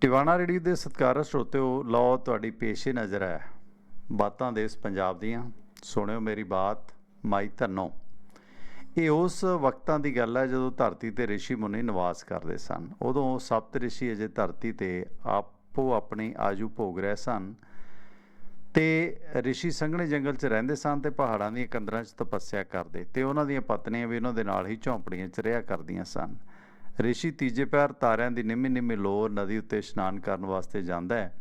Tiwana ready ਦੇ ਸਤਿਕਾਰਤ ਸਰੋਤਿਓ ਲਓ ਤੁਹਾਡੀ ਪੇਸ਼ੇ ਨਜ਼ਰ ਹੈ ਬਾਤਾਂ ਦੇਸ ਪੰਜਾਬ ਦੀਆਂ ਸੁਣਿਓ ਮੇਰੀ ਬਾਤ ਮਾਈ ਧੰਨੋ ਇਹ ਉਸ ਵਕਤਾਂ ਦੀ ਗੱਲ ਹੈ ਜਦੋਂ ਧਰਤੀ ਤੇ ઋષਿ ਮੁਨੀ ਨਿਵਾਸ ਕਰਦੇ ਸਨ ਉਦੋਂ ਸਪਤ ઋષਿ ਅਜੇ ਧਰਤੀ ਤੇ ਆਪੋ ਆਪਣੀ ਆਜੂ ਭੋਗ ਰਹੇ ਸਨ ਤੇ ઋષਿ ਸੰਘਣੇ ਜੰਗਲ 'ਚ ਰਹਿੰਦੇ ਸਨ ਤੇ ਪਹਾੜਾਂ ਦੀਆਂ ਕੰਦਰਾਂ 'ਚ ਤਪੱਸਿਆ ਕਰਦੇ ਤੇ ਉਹਨਾਂ ਦੀਆਂ ਪਤਨੀਆਂ ਵੀ ਉਹਨਾਂ ਦੇ ਨਾਲ ਹੀ ਝੌਂਪੜੀਆਂ 'ਚ ਰਿਹਾ ਕਰਦੀਆਂ ਸਨ ਰਿਸ਼ੀ ਤੀਜੇ ਪੈਰ ਤਾਰਿਆਂ ਦੀ ਨਿੰਮੀ ਨਿੰਮੀ ਲੋਰ ਨਦੀ ਉੱਤੇ ਇਸ਼ਨਾਨ ਕਰਨ ਵਾਸਤੇ ਜਾਂਦਾ ਹੈ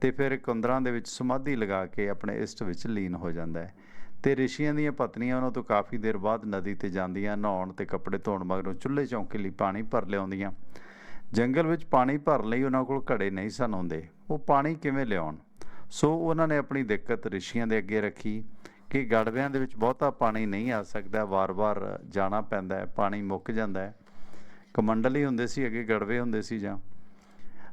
ਤੇ ਫਿਰ ਕੁੰਦਰਾਂ ਦੇ ਵਿੱਚ ਸਮਾਧੀ ਲਗਾ ਕੇ ਆਪਣੇ ਇਸ਼ਟ ਵਿੱਚ ਲੀਨ ਹੋ ਜਾਂਦਾ ਹੈ। ਤੇ ਰਿਸ਼ੀਆਂ ਦੀਆਂ ਪਤਨੀਆਂ ਉਹਨਾਂ ਤੋਂ ਕਾਫੀ ਦੇਰ ਬਾਅਦ ਨਦੀ ਤੇ ਜਾਂਦੀਆਂ, ਨਹਾਉਣ ਤੇ ਕੱਪੜੇ ਧੋਣ ਮਗਰੋਂ ਚੁੱਲ੍ਹੇ ਚੌਂਕੇ ਲਈ ਪਾਣੀ ਭਰ ਲਿਆਉਂਦੀਆਂ। ਜੰਗਲ ਵਿੱਚ ਪਾਣੀ ਭਰਨ ਲਈ ਉਹਨਾਂ ਕੋਲ ਘੜੇ ਨਹੀਂ ਸਨ ਹੁੰਦੇ। ਉਹ ਪਾਣੀ ਕਿਵੇਂ ਲਿਆਉਣ? ਸੋ ਉਹਨਾਂ ਨੇ ਆਪਣੀ ਦਿੱਕਤ ਰਿਸ਼ੀਆਂ ਦੇ ਅੱਗੇ ਰੱਖੀ ਕਿ ਗੜਵਿਆਂ ਦੇ ਵਿੱਚ ਬਹੁਤਾ ਪਾਣੀ ਨਹੀਂ ਆ ਸਕਦਾ, ਵਾਰ-ਵਾਰ ਜਾਣਾ ਪੈਂਦਾ ਹੈ, ਪਾਣੀ ਮੁੱਕ ਜਾਂਦਾ ਹੈ। ਕਮੰਡਲੀ ਹੁੰਦੇ ਸੀ, ਅੱਗੇ ਗੜਵੇ ਹੁੰਦੇ ਸੀ ਜਾਂ।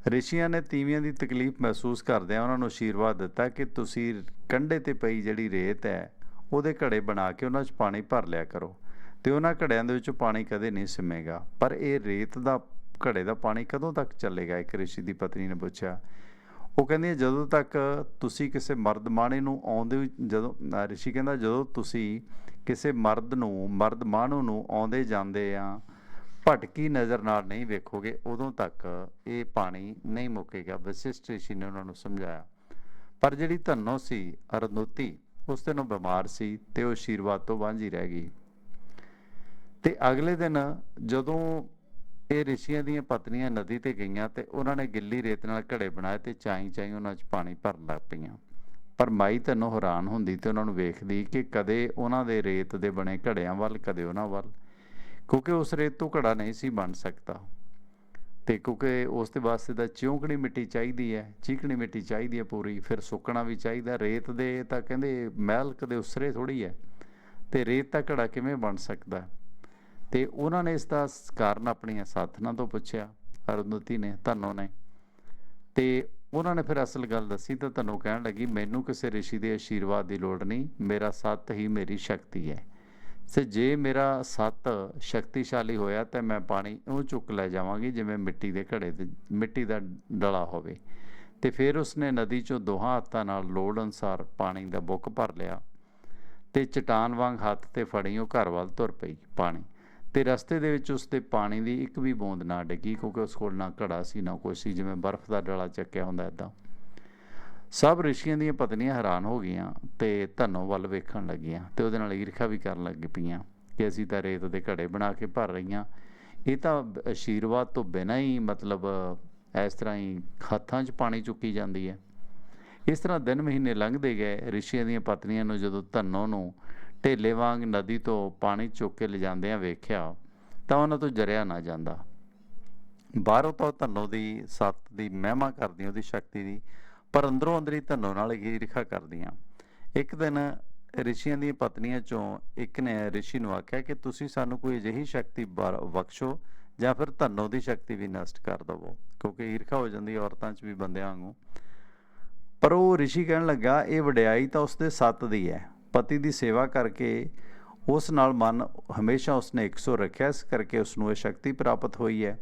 ਰਿਸ਼ੀਆਂ ਨੇ ਤੀਵੀਆਂ ਦੀ ਤਕਲੀਫ ਮਹਿਸੂਸ ਕਰਦਿਆਂ ਉਹਨਾਂ ਨੂੰ ਆਸ਼ੀਰਵਾਦ ਦਿੱਤਾ ਕਿ ਤੁਸੀਂ ਕੰਢੇ ਤੇ ਪਈ ਜਿਹੜੀ ਰੇਤ ਹੈ, ਉਹਦੇ ਘੜੇ ਬਣਾ ਕੇ ਉਹਨਾਂ 'ਚ ਪਾਣੀ ਭਰ ਲਿਆ ਕਰੋ ਤੇ ਉਹਨਾਂ ਘੜਿਆਂ ਦੇ ਵਿੱਚੋਂ ਪਾਣੀ ਕਦੇ ਨਹੀਂ ਸਿੰਮੇਗਾ। ਪਰ ਇਹ ਰੇਤ ਦਾ, ਘੜੇ ਦਾ ਪਾਣੀ ਕਦੋਂ ਤੱਕ ਚੱਲੇਗਾ? ਇੱਕ ਰਿਸ਼ੀ ਦੀ ਪਤਨੀ ਨੇ ਪੁੱਛਿਆ। ਉਹ ਕਹਿੰਦੀ, ਜਦੋਂ ਤੱਕ ਤੁਸੀਂ ਕਿਸੇ ਮਰਦ ਮਾਣੇ ਨੂੰ ਆਉਂਦੇ ਜਦੋਂ ਰਿਸ਼ੀ ਕਹਿੰਦਾ, ਜਦੋਂ ਤੁਸੀਂ ਕਿਸੇ ਮਰਦ ਨੂੰ, ਮਰਦ ਮਾਣੂ ਨੂੰ ਆਉਂਦੇ ਜਾਂਦੇ ਆ ਭਟਕੀ ਨਜ਼ਰ ਨਾਲ ਨਹੀਂ ਵੇਖੋਗੇ, ਉਦੋਂ ਤੱਕ ਇਹ ਪਾਣੀ ਨਹੀਂ ਮੁੱਕੇਗਾ। ਵਸਿਸ਼ਠ ਰਿਸ਼ੀ ਨੇ ਉਹਨਾਂ ਨੂੰ ਸਮਝਾਇਆ, ਪਰ ਜਿਹੜੀ ਧੰਨੋ ਸੀ, ਅਰਨੋਤੀ, ਉਸ ਦਿਨ ਉਹ ਬਿਮਾਰ ਸੀ ਤੇ ਉਹ ਆਸ਼ੀਰਵਾਦ ਤੋਂ ਵਾਂਝੀ ਰਹਿ ਗਈ। ਤੇ ਅਗਲੇ ਦਿਨ ਜਦੋਂ ਇਹ ਰਿਸ਼ੀਆਂ ਦੀਆਂ ਪਤਨੀਆਂ ਨਦੀ ਤੇ ਗਈਆਂ ਤੇ ਉਹਨਾਂ ਨੇ ਗਿੱਲੀ ਰੇਤ ਨਾਲ ਘੜੇ ਬਣਾਏ ਤੇ ਚਾਈ ਚਾਈ ਉਹਨਾਂ 'ਚ ਪਾਣੀ ਭਰਨ ਲੱਗ ਪਈਆਂ। ਪਰ ਮਾਈ ਤੈਨੂੰ ਹੈਰਾਨ ਹੁੰਦੀ ਤੇ ਉਹਨਾਂ ਨੂੰ ਵੇਖਦੀ ਕਿ ਕਦੇ ਉਹਨਾਂ ਦੇ ਰੇਤ ਦੇ ਬਣੇ ਘੜਿਆਂ ਵੱਲ, ਕਦੇ ਉਹਨਾਂ ਵੱਲ। ਕਿਉਂਕਿ ਉਸ ਰੇਤ ਤੋਂ ਘੜਾ ਨਹੀਂ ਸੀ ਬਣ ਸਕਦਾ। ਤੇ ਕਿਉਂਕਿ ਉਸ ਦੇ ਵਾਸਤੇ ਤਾਂ ਚਿਉਂਕਣੀ ਮਿੱਟੀ ਚਾਹੀਦੀ ਹੈ, ਚੀਕਣੀ ਮਿੱਟੀ ਚਾਹੀਦੀ ਹੈ ਪੂਰੀ, ਫਿਰ ਸੁੱਕਣਾ ਵੀ ਚਾਹੀਦਾ। ਰੇਤ ਦੇ ਤਾਂ ਕਹਿੰਦੇ ਮਹਿਲ ਕਦੇ ਉਸਰੇ ਥੋੜੀ ਹੈ। ਤੇ ਰੇਤ ਦਾ ਘੜਾ ਕਿਵੇਂ ਬਣ ਸਕਦਾ? ਹੈ? ਤੇ ਉਹਨਾਂ ਨੇ ਇਸ ਦਾ ਕਾਰਨ ਆਪਣੀਆਂ ਸਾਥਣਾਂ ਤੋਂ ਪੁੱਛਿਆ, ਅਰੁੰਧਤੀ ਨੇ, ਧਨੋ ਨੇ। ਤੇ ਉਹਨਾਂ ਨੇ ਫਿਰ ਅਸਲ ਗੱਲ ਦੱਸੀ ਤਾਂ ਧਨੋ ਕਹਿਣ ਲੱਗੀ, ਮੈਨੂੰ ਕਿਸੇ ਰਿਸ਼ੀ ਦੇ ਆਸ਼ੀਰਵਾਦ ਦੀ ਲੋੜ ਨਹੀਂ, ਮੇਰਾ ਸੱਤ ਹੀ ਮੇਰੀ ਸ਼ਕਤੀ ਹੈ। ਸੇ ਜੇ ਮੇਰਾ ਸੱਤ ਸ਼ਕਤੀਸ਼ਾਲੀ ਹੋਇਆ ਤਾਂ ਮੈਂ ਪਾਣੀ ਉਹ ਚੁੱਕ ਲੈ ਜਾਵਾਂਗੀ, ਜਿਵੇਂ ਮਿੱਟੀ ਦੇ ਘੜੇ ਤੇ, ਮਿੱਟੀ ਦਾ ਡਲਾ ਹੋਵੇ। ਤੇ ਫਿਰ ਉਸਨੇ ਨਦੀ ਚੋਂ ਦੋਹਾਂ ਹੱਥਾਂ ਨਾਲ ਲੋੜ ਅਨਸਾਰ ਪਾਣੀ ਦਾ ਬੁੱਕ ਭਰ ਲਿਆ ਤੇ ਚਟਾਨ ਵਾਂਗ ਹੱਥ ਤੇ ਫੜੀ, ਉਹ ਘਰ ਵੱਲ ਤੁਰ ਪਈ ਪਾਣੀ। ਤੇ ਰਸਤੇ ਦੇ ਵਿੱਚ ਉਸ 'ਤੇ ਪਾਣੀ ਦੀ ਇੱਕ ਵੀ ਬੂੰਦ ਨਾ ਡਿੱਗੀ, ਕਿਉਂਕਿ ਉਸ ਕੋਲ ਨਾ ਘੜਾ ਸੀ, ਨਾ ਕੁਛ ਸੀ, ਜਿਵੇਂ ਬਰਫ਼ ਦਾ ਡਲਾ ਚੱਕਿਆ ਹੁੰਦਾ ਇਦਾਂ ਸਭ ਰਿਸ਼ੀਆਂ ਦੀਆਂ ਪਤਨੀਆਂ ਹੈਰਾਨ ਹੋ ਗਈਆਂ ਤੇ ਧਨੋ ਵੱਲ ਵੇਖਣ ਲੱਗੀਆਂ ਤੇ ਉਹਦੇ ਨਾਲ ਈਰਖਾ ਵੀ ਕਰਨ ਲੱਗ ਪਈਆਂ ਕਿ ਅਸੀਂ ਤਾਂ ਰੇਤ ਦੇ ਘੜੇ ਬਣਾ ਕੇ ਭਰ ਰਹੀਆਂ। ਇਹ ਤਾਂ ਬ- ਆਸ਼ੀਰਵਾਦ ਤੋਂ ਬਿਨਾਂ ਹੀ ਮਤਲਬ, ਇਸ ਤਰ੍ਹਾਂ ਹੀ ਹੱਥਾਂ 'ਚ ਪਾਣੀ ਚੁੱਕੀ ਜਾਂਦੀ ਹੈ। ਇਸ ਤਰ੍ਹਾਂ ਦਿਨ ਮਹੀਨੇ ਲੰਘਦੇ ਗਏ, ਰਿਸ਼ੀਆਂ ਦੀਆਂ ਪਤਨੀਆਂ ਨੂੰ ਜਦੋਂ ਧਨੋ ਨੂੰ ਢੇਲੇ ਵਾਂਗ ਨਦੀ ਤੋਂ ਪਾਣੀ ਚੁੱਕ ਕੇ ਲਿਜਾਂਦਿਆਂ ਵੇਖਿਆ ਤਾਂ ਉਹਨਾਂ ਤੋਂ ਜਰਿਆ ਨਾ ਜਾਂਦਾ। ਬਾਹਰੋਂ ਤਾਂ ਉਹ ਧਨੋ ਦੀ, ਸੱਤ ਦੀ ਮਹਿਮਾ ਕਰਦੀ ਉਹਦੀ ਸ਼ਕਤੀ ਦੀ ਪਰ ਅੰਦਰੋਂ ਅੰਦਰੀ ਧਨੋ ਨਾਲ ਈਰਖਾ ਕਰਦੀਆਂ। ਇੱਕ ਦਿਨ ਰਿਸ਼ੀਆਂ ਦੀਆਂ ਪਤਨੀਆਂ ਚੋਂ ਇੱਕ ਨੇ ਰਿਸ਼ੀ ਨੂੰ ਆਖਿਆ ਕਿ ਤੁਸੀਂ ਸਾਨੂੰ ਕੋਈ ਅਜਿਹੀ ਸ਼ਕਤੀ ਬਾਰ- ਬਖਸ਼ੋ ਜਾਂ ਫਿਰ ਧਨੋ ਦੀ ਸ਼ਕਤੀ ਵੀ ਨਸ਼ਟ ਕਰ ਦਵੋ, ਕਿਉਂਕਿ ਈਰਖਾ ਹੋ ਜਾਂਦੀ ਹੈ ਔਰਤਾਂ 'ਚ ਵੀ ਬੰਦਿਆਂ ਵਾਂਗੂ। ਪਰ ਉਹ ਰਿਸ਼ੀ ਕਹਿਣ ਲੱਗਾ, ਇਹ ਵਡਿਆਈ ਤਾਂ ਉਸਦੇ ਸੱਤ ਦੀ ਹੈ। ਪਤੀ ਦੀ ਸੇਵਾ ਕਰਕੇ ਉਸ ਨਾਲ ਮਨ ਹਮੇਸ਼ਾ ਉਸਨੇ 100 ਰੱਖਿਆ, ਇਸ ਕਰਕੇ ਉਸ ਨੂੰ ਇਹ ਸ਼ਕਤੀ ਪ੍ਰਾਪਤ ਹੋਈ ਹੈ।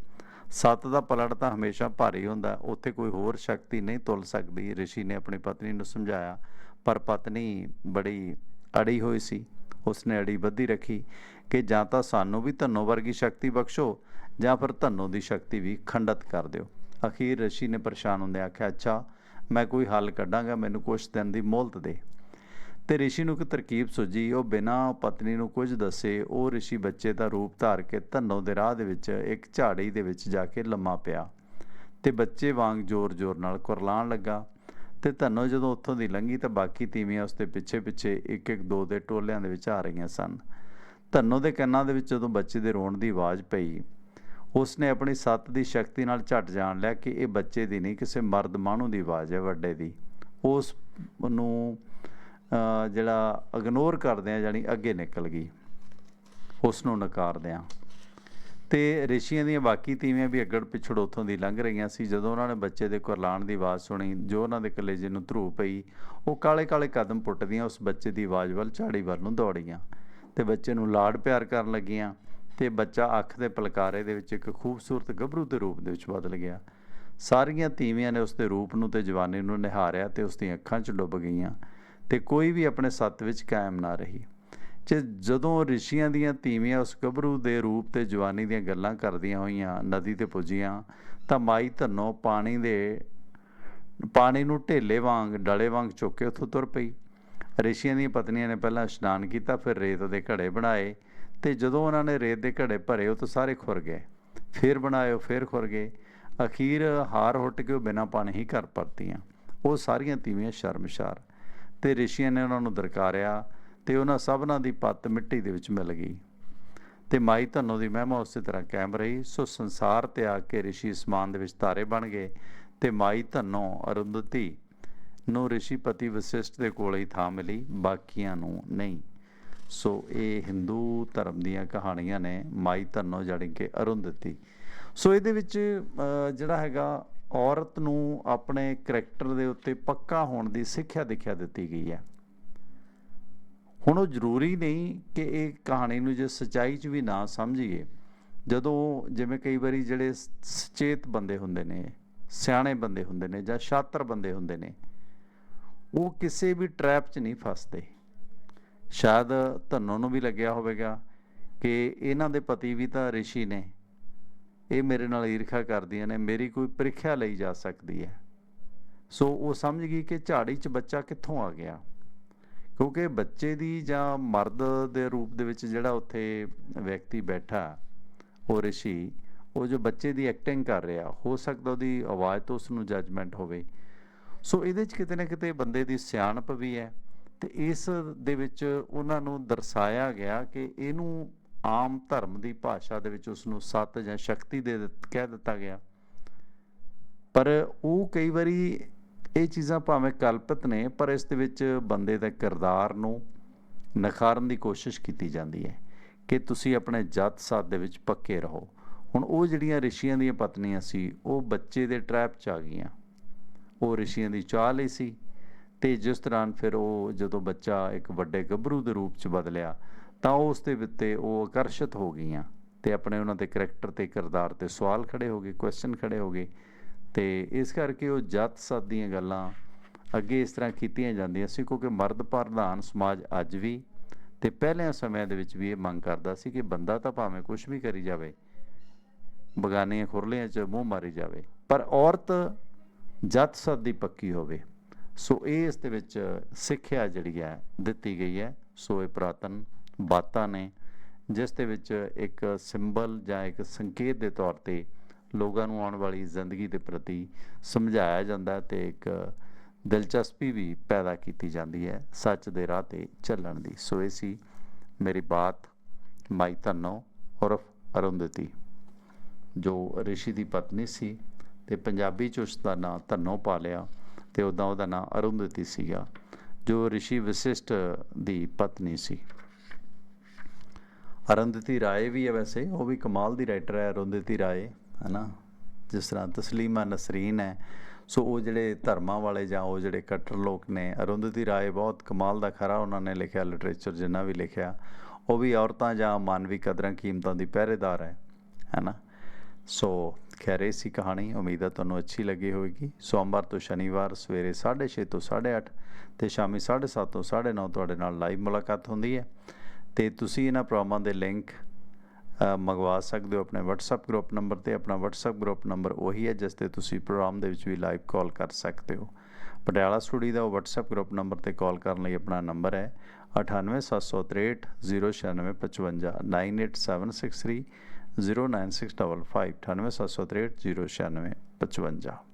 ਸੱਤ ਦਾ ਪਲੜ ਤਾਂ ਹਮੇਸ਼ਾ ਭਾਰੀ ਹੁੰਦਾ। ਉੱਥੇ ਕੋਈ ਹੋਰ ਸ਼ਕਤੀ ਨਹੀਂ ਤੁਲ ਸਕਦੀ। ਰਿਸ਼ੀ ਨੇ ਆਪਣੀ ਪਤਨੀ ਨੂੰ ਸਮਝਾਇਆ, ਪਰ ਪਤਨੀ ਬੜੀ ਅੜੀ ਹੋਈ ਸੀ। ਉਸਨੇ ਅੜੀ ਬੱਧੀ ਰੱਖੀ ਕਿ ਜਾਂ ਤਾਂ ਸਾਨੂੰ ਵੀ ਧੰਨੋ ਵਰਗੀ ਸ਼ਕਤੀ ਬਖਸ਼ੋ, ਜਾਂ ਫਿਰ ਧੰਨੋ ਦੀ ਸ਼ਕਤੀ ਵੀ ਖੰਡਿਤ ਕਰ ਦਿਓ। ਅਖੀਰ ਰਿਸ਼ੀ ਨੇ ਪਰੇਸ਼ਾਨ ਹੁੰਦੇ ਆਖਿਆ, ਅੱਛਾ, ਮੈਂ ਕੋਈ ਹੱਲ ਕੱਢਾਂਗਾ, ਮੈਨੂੰ ਕੁਛ ਦਿਨ ਦੀ ਮੋਹਲਤ ਦੇ। ਤੇ ਰਿਸ਼ੀ ਨੂੰ ਇੱਕ ਤਰਕੀਬ ਸੁਝੀ। ਉਹ ਬਿਨਾਂ ਪਤਨੀ ਨੂੰ ਕੁਝ ਦੱਸੇ, ਉਹ ਰਿਸ਼ੀ ਬੱਚੇ ਦਾ ਰੂਪ ਧਾਰ ਕੇ ਧੰਨੋ ਦੇ ਰਾਹ ਦੇ ਵਿੱਚ ਇੱਕ ਝਾੜੀ ਦੇ ਵਿੱਚ ਜਾ ਕੇ ਲੰਮਾ ਪਿਆ ਤੇ ਬੱਚੇ ਵਾਂਗ ਜ਼ੋਰ-ਜ਼ੋਰ ਨਾਲ ਕੁਰਲਾਣ ਲੱਗਾ ਤੇ ਧੰਨੋ ਜਦੋਂ ਉੱਥੋਂ ਦੀ ਲੰਘੀ ਤਾਂ ਬਾਕੀ ਤੀਵੀਆਂ ਉਸ ਦੇ ਪਿੱਛੇ-ਪਿੱਛੇ ਇੱਕ-ਇੱਕ, ਦੋ ਦੇ ਟੋਲਿਆਂ ਦੇ ਵਿੱਚ ਆ ਰਹੀਆਂ ਸਨ। ਧੰਨੋ ਦੇ ਕੰਨਾਂ ਦੇ ਵਿੱਚ ਜਦੋਂ ਬੱਚੇ ਦੇ ਰੋਣ ਦੀ ਆਵਾਜ਼ ਪਈ, ਉਸਨੇ ਆਪਣੀ ਸੱਤ ਦੀ ਸ਼ਕਤੀ ਨਾਲ ਝਟ ਜਾਣ ਲਿਆ ਕਿ ਇਹ ਬੱਚੇ ਦੀ ਨਹੀਂ, ਕਿਸੇ ਮਰਦ ਮਾਹਣੂ ਦੀ ਆਵਾਜ਼ ਹੈ ਵੱਡੇ ਦੀ। ਉਸ ਨੂੰ ਜਿਹੜਾ ਇਗਨੋਰ ਕਰਦੇ ਆ ਜਾਨੀ ਅੱਗੇ ਨਿਕਲ ਗਈ ਉਸ ਨੂੰ ਨਕਾਰਦਿਆਂ ਤੇ ਰਿਸ਼ੀਆਂ ਦੀਆਂ ਬਾਕੀ ਤੀਵੀਆਂ ਵੀ ਅੱਗੜ ਪਿਛੜ ਉੱਥੋਂ ਦੀ ਲੰਘ ਰਹੀਆਂ ਸੀ। ਜਦੋਂ ਉਹਨਾਂ ਨੇ ਬੱਚੇ ਦੇ ਕੁਰਲਾਣ ਦੀ ਆਵਾਜ਼ ਸੁਣੀ, ਜੋ ਉਹਨਾਂ ਦੇ ਕਲੇਜੇ ਨੂੰ ਧਰੂ ਪਈ, ਉਹ ਕਾਲੇ ਕਾਲੇ ਕਦਮ ਪੁੱਟਦੀਆਂ ਉਸ ਬੱਚੇ ਦੀ ਆਵਾਜ਼ ਵੱਲ ਝਾੜੀ ਵੱਲ ਨੂੰ ਦੌੜੀਆਂ। ਤੇ ਬੱਚੇ ਨੂੰ ਲਾਡ ਪਿਆਰ ਕਰਨ ਲੱਗੀਆਂ ਤੇ ਬੱਚਾ ਅੱਖ ਦੇ ਪਲਕਾਰੇ ਦੇ ਵਿੱਚ ਇੱਕ ਖੂਬਸੂਰਤ ਗੱਭਰੂ ਦੇ ਰੂਪ ਦੇ ਵਿੱਚ ਬਦਲ ਗਿਆ। ਸਾਰੀਆਂ ਤੀਵੀਆਂ ਨੇ ਉਸ ਦੇ ਰੂਪ ਨੂੰ ਤੇ ਜਵਾਨੀ ਨੂੰ ਨਿਹਾਰਿਆ ਤੇ ਉਸ ਦੀਆਂ ਅੱਖਾਂ 'ਚ ਡੁੱਬ ਗਈਆਂ। ਤੇ ਕੋਈ ਵੀ ਆਪਣੇ ਸੱਤ ਵਿੱਚ ਕਾਇਮ ਨਾ ਰਹੀ। ਜੇ ਜਦੋਂ ਰਿਸ਼ੀਆਂ ਦੀਆਂ ਤੀਵੀਆਂ ਉਸ ਗੱਭਰੂ ਦੇ ਰੂਪ ਤੇ ਜਵਾਨੀ ਦੀਆਂ ਗੱਲਾਂ ਕਰਦੀਆਂ ਹੋਈਆਂ, ਨਦੀ ਤੇ ਪੁੱਜੀਆਂ, ਤਾਂ ਮਾਈ ਧੰਨੋ ਪਾਣੀ ਦੇ, ਪਾਣੀ ਨੂੰ ਢੇਲੇ ਵਾਂਗ, ਡਲੇ ਵਾਂਗ ਚੁੱਕ ਕੇ ਉੱਥੋਂ ਤੁਰ ਪਈ। ਰਿਸ਼ੀਆਂ ਦੀਆਂ ਪਤਨੀਆਂ ਨੇ ਪਹਿਲਾਂ ਇਸ਼ਨਾਨ ਕੀਤਾ, ਫਿਰ ਰੇਤ ਦੇ ਘੜੇ ਬਣਾਏ ਤੇ ਜਦੋਂ ਉਹਨਾਂ ਨੇ ਰੇਤ ਦੇ ਘੜੇ ਭਰੇ, ਉਹ ਤਾਂ ਸਾਰੇ ਖੁਰ ਗਏ। ਫਿਰ ਬਣਾਇਓ ਫਿਰ ਖੁਰ ਗਏ। ਅਖੀਰ ਹਾਰ ਹੁੱਟ ਕੇ ਉਹ ਬਿਨਾਂ ਪਾਣੀ ਹੀ ਘਰ ਪਰਤੀਆਂ। ਉਹ ਸਾਰੀਆਂ ਤੀਵੀਆਂ ਸ਼ਰਮਸ਼ਾਰ। ਤੇ ਰਿਸ਼ੀਆਂ ਨੇ ਉਹਨਾਂ ਨੂੰ ਦਰਕਾਰਿਆ ਤੇ ਉਹਨਾਂ ਸਭਨਾਂ ਦੀ ਪੱਤ ਮਿੱਟੀ ਦੇ ਵਿੱਚ ਮਿਲ ਗਈ। ਤੇ ਮਾਈ ਧਨੋ ਦੀ ਮਹਿਮਾ ਉਸੇ ਤਰ੍ਹਾਂ ਕਾਇਮ ਰਹੀ, ਸੋ ਸੰਸਾਰ ਤੇ ਆ ਕੇ ਰਿਸ਼ੀ ਅਸਮਾਨ ਦੇ ਵਿੱਚ ਤਾਰੇ ਬਣ ਗਏ ਤੇ ਮਾਈ ਧਨੋ ਅਰੁੰਧਤੀ ਨੂੰ ਰਿਸ਼ੀਪਤੀ ਵਸਿਸ਼ਟ ਦੇ ਕੋਲ ਹੀ ਥਾਂ ਮਿਲੀ, ਬਾਕੀਆਂ ਨੂੰ ਨਹੀਂ। ਸੋ ਇਹ ਹਿੰਦੂ ਧਰਮ ਦੀਆਂ ਕਹਾਣੀਆਂ ਨੇ ਮਾਈ ਧਨੋ ਜਾਣੀ ਕਿ ਅਰੁੰਧਤੀ। ਸੋ ਇਹਦੇ ਵਿੱਚ ਜਿਹੜਾ ਹੈਗਾ ਔਰਤ ਨੂੰ ਆਪਣੇ ਕਰੈਕਟਰ ਦੇ ਉੱਤੇ ਪੱਕਾ ਹੋਣ ਦੀ ਸਿੱਖਿਆ ਦਿਖਿਆ ਦਿੱਤੀ ਗਈ ਹੈ। ਹੁਣ ਉਹ ਜ਼ਰੂਰੀ ਨਹੀਂ ਕਿ ਇਹ ਕਹਾਣੀ ਨੂੰ ਜੇ ਸਚਾਈ 'ਚ ਵੀ ਨਾ ਸਮਝੀਏ, ਜਦੋਂ ਜਿਵੇਂ ਕਈ ਵਾਰੀ ਜਿਹੜੇ ਸੁਚੇਤ ਬੰਦੇ ਹੁੰਦੇ ਨੇ, ਸਿਆਣੇ ਬੰਦੇ ਹੁੰਦੇ ਨੇ ਜਾਂ ਸ਼ਾਤਰ ਬੰਦੇ ਹੁੰਦੇ ਨੇ, ਉਹ ਕਿਸੇ ਵੀ ਟ੍ਰੈਪ 'ਚ ਨਹੀਂ ਫਸਦੇ। ਸ਼ਾਇਦ ਧੰਨੋਂ ਨੂੰ ਵੀ ਲੱਗਿਆ ਹੋਵੇਗਾ ਕਿ ਇਹਨਾਂ ਦੇ ਪਤੀ ਵੀ ਤਾਂ ਰਿਸ਼ੀ ਨੇ। ਇਹ ਮੇਰੇ ਨਾਲ ਈਰਖਾ ਕਰਦੀਆਂ ਨੇ, ਮੇਰੀ ਕੋਈ ਪ੍ਰੀਖਿਆ ਲਈ ਜਾ ਸਕਦੀ ਹੈ। ਸੋ ਉਹ ਸਮਝ ਗਈ ਕਿ ਝਾੜੀ 'ਚ ਬੱਚਾ ਕਿੱਥੋਂ ਆ ਗਿਆ। ਕਿਉਂਕਿ ਬੱਚੇ ਦੀ ਜਾਂ ਮਰਦ ਦੇ ਰੂਪ ਦੇ ਵਿੱਚ ਜਿਹੜਾ ਉੱਥੇ ਵਿਅਕਤੀ ਬੈਠਾ, ਉਹ ਰਿਸ਼ੀ, ਉਹ ਜੋ ਬੱਚੇ ਦੀ ਐਕਟਿੰਗ ਕਰ ਰਿਹਾ, ਹੋ ਸਕਦਾ ਉਹਦੀ ਆਵਾਜ਼ ਤੋਂ ਉਸ ਨੂੰ ਜੱਜਮੈਂਟ ਹੋਵੇ। ਸੋ ਇਹਦੇ 'ਚ ਕਿਤੇ ਨਾ ਕਿਤੇ ਬੰਦੇ ਦੀ ਸਿਆਣਪ ਵੀ ਹੈ ਤੇ ਇਸ ਦੇ ਵਿੱਚ ਉਹਨਾਂ ਨੂੰ ਦਰਸਾਇਆ ਗਿਆ ਕਿ ਇਹਨੂੰ ਆਮ ਧਰਮ ਦੀ ਭਾਸ਼ਾ ਦੇ ਵਿੱਚ ਉਸ ਨੂੰ ਸੱਤ ਜਾਂ ਸ਼ਕਤੀ ਦੇ ਕਹਿ ਦਿੱਤਾ ਗਿਆ। ਪਰ ਉਹ ਕਈ ਵਾਰੀ ਇਹ ਚੀਜ਼ਾਂ ਭਾਵੇਂ ਕਲਪਿਤ ਨੇ, ਪਰ ਇਸ ਦੇ ਵਿੱਚ ਬੰਦੇ ਦੇ ਕਿਰਦਾਰ ਨੂੰ ਨਖਾਰਨ ਦੀ ਕੋਸ਼ਿਸ਼ ਕੀਤੀ ਜਾਂਦੀ ਹੈ ਕਿ ਤੁਸੀਂ ਆਪਣੇ ਜੱਤ ਸਾਥ ਦੇ ਵਿੱਚ ਪੱਕੇ ਰਹੋ। ਹੁਣ ਉਹ ਜਿਹੜੀਆਂ ਰਿਸ਼ੀਆਂ ਦੀਆਂ ਪਤਨੀਆਂ ਸੀ, ਉਹ ਬੱਚੇ ਦੇ ਟ੍ਰੈਪ 'ਚ ਆ ਗਈਆਂ। ਉਹ ਰਿਸ਼ੀਆਂ ਦੀ ਚਾਹ ਲਈ ਸੀ ਤੇ ਜਿਸ ਦੌਰਾਨ ਫਿਰ ਉਹ ਜਦੋਂ ਬੱਚਾ ਇੱਕ ਵੱਡੇ ਗੱਭਰੂ ਦੇ ਰੂਪ 'ਚ ਬਦਲਿਆ ਤਾਂ ਉਸ ਦੇ ਉੱਤੇ ਉਹ ਆਕਰਸ਼ਿਤ ਹੋ ਗਈਆਂ ਤੇ ਆਪਣੇ ਉਹਨਾਂ ਦੇ ਕਰੈਕਟਰ ਤੇ ਕਿਰਦਾਰ ਤੇ ਸਵਾਲ ਖੜੇ ਹੋ ਗਏ ਕੁਐਸਚਨ ਖੜੇ ਹੋ ਗਏ ਤੇ ਇਸ ਕਰਕੇ ਉਹ ਜੱਤ ਸੱਤ ਦੀਆਂ ਗੱਲਾਂ ਅੱਗੇ ਇਸ ਤਰ੍ਹਾਂ ਕੀਤੀਆਂ ਜਾਂਦੀਆਂ ਸੀ ਕਿਉਂਕਿ ਮਰਦ ਪ੍ਰਧਾਨ ਸਮਾਜ ਅੱਜ ਵੀ ਤੇ ਪਹਿਲਿਆਂ ਸਮਿਆਂ ਦੇ ਵਿੱਚ ਵੀ ਇਹ ਮੰਗ ਕਰਦਾ ਸੀ ਕਿ ਬੰਦਾ ਤਾਂ ਭਾਵੇਂ ਕੁਝ ਵੀ ਕਰੀ ਜਾਵੇ, ਬਗਾਨੀਆਂ ਖੁਰਲੀਆਂ 'ਚ ਮੂੰਹ ਮਾਰੀ ਜਾਵੇ, ਪਰ ਔਰਤ ਜੱਤ ਸੱਤ ਦੀ ਪੱਕੀ ਹੋਵੇ, ਸੋ ਇਹ ਇਸ ਦੇ ਵਿੱਚ ਸਿੱਖਿਆ ਜਿਹੜੀ ਹੈ ਦਿੱਤੀ ਗਈ ਹੈ, ਸੋ ਇਹ ਪ੍ਰਾਤਨ ਬਾਤਾਂ ਨੇ, ਜਿਸ ਦੇ ਵਿੱਚ ਇੱਕ ਸਿੰਬਲ ਜਾਂ ਇੱਕ ਸੰਕੇਤ ਦੇ ਤੌਰ ਤੇ ਲੋਕਾਂ ਨੂੰ ਆਉਣ ਵਾਲੀ ਜ਼ਿੰਦਗੀ ਦੇ ਪ੍ਰਤੀ ਸਮਝਾਇਆ ਜਾਂਦਾ ਹੈ ਤੇ ਇੱਕ ਦਿਲਚਸਪੀ ਵੀ ਪੈਦਾ ਕੀਤੀ ਜਾਂਦੀ ਹੈ, ਸੱਚ ਦੇ ਰਾਹ ਤੇ ਚੱਲਣ ਦੀ। ਸੋ ਇਹ ਸੀ ਮੇਰੀ ਬਾਤ, ਮਾਈ ਧੰਨੋ, ਉਰਫ ਅਰੁੰਧਤੀ, ਜੋ ਰਿਸ਼ੀ ਦੀ ਪਤਨੀ ਸੀ ਤੇ ਪੰਜਾਬੀ ਚ ਉਸ ਦਾ ਨਾਂ ਧੰਨੋ ਪਾ ਲਿਆ ਤੇ ਉਦਾਂ ਉਹਦਾ ਨਾਂ ਅਰੁੰਧਤੀ ਸੀਗਾ, ਜੋ ਰਿਸ਼ੀ ਵਿਸ਼ਿਸ਼ਟ ਦੀ ਪਤਨੀ ਸੀ। ਅਰੁੰਧਤੀ ਰਾਏ ਵੀ ਹੈ ਵੈਸੇ, ਉਹ ਵੀ ਕਮਾਲ ਦੀ ਰਾਈਟਰ ਹੈ ਅਰੁੰਧਤੀ ਰਾਏ, ਹਨਾ? ਜਿਸ ਤਰ੍ਹਾਂ ਤਸਲੀਮਾ ਨਸਰੀਨ ਹੈ, ਸੋ ਉਹ ਜਿਹੜੇ ਧਰਮਾਂ ਵਾਲੇ ਜਾਂ ਉਹ ਜਿਹੜੇ ਕੱਟਰ ਲੋਕ ਨੇ ਅਰੁੰਧਤੀ ਰਾਏ ਬਹੁਤ ਕਮਾਲ ਦਾ ਖਰਾ ਉਹਨਾਂ ਨੇ ਲਿਖਿਆ ਲਿਟਰੇਚਰ ਜਿੰਨਾ ਵੀ ਲਿਖਿਆ, ਉਹ ਵੀ ਔਰਤਾਂ ਜਾਂ ਮਾਨਵੀ ਕਦਰਾਂ ਕੀਮਤਾਂ ਦੀ ਪਹਿਰੇਦਾਰ ਹੈ, ਹੈਨਾ? ਸੋ ਖੈਰ, ਇਹ ਸੀ ਕਹਾਣੀ, ਉਮੀਦ ਹੈ ਤੁਹਾਨੂੰ ਅੱਛੀ ਲੱਗੀ ਹੋਵੇਗੀ। ਸੋਮਵਾਰ ਤੋਂ ਸ਼ਨੀਵਾਰ ਸਵੇਰੇ 6:30 ਤੋਂ 8:30 ਤੇ ਸ਼ਾਮੀ 7:30 ਤੋਂ 9:30 ਤੁਹਾਡੇ ਨਾਲ ਲਾਈਵ ਮੁਲਾਕਾਤ ਹੁੰਦੀ ਹੈ। ਤੇ ਤੁਸੀਂ ਇਹਨਾਂ ਪ੍ਰੋਗਰਾਮਾਂ ਦੇ ਲਿੰਕ ਮੰਗਵਾ ਸਕਦੇ ਹੋ ਆਪਣੇ WhatsApp ਗਰੁੱਪ ਨੰਬਰ ਤੇ ਆਪਣਾ WhatsApp ਗਰੁੱਪ ਨੰਬਰ ਉਹੀ ਹੈ ਜਿਸ ਤੇ ਤੁਸੀਂ ਪ੍ਰੋਗਰਾਮ ਦੇ ਵਿੱਚ ਵੀ ਲਾਈਵ ਕਾਲ ਕਰ ਸਕਦੇ ਹੋ। ਪਟਿਆਲਾ ਸਟੂਡੀਓ ਦਾ WhatsApp ਗਰੁੱਪ ਨੰਬਰ ਤੇ ਕਾਲ ਕਰਨ ਲਈ ਆਪਣਾ ਨੰਬਰ ਹੈ 9876309655 9876309655 09763 09655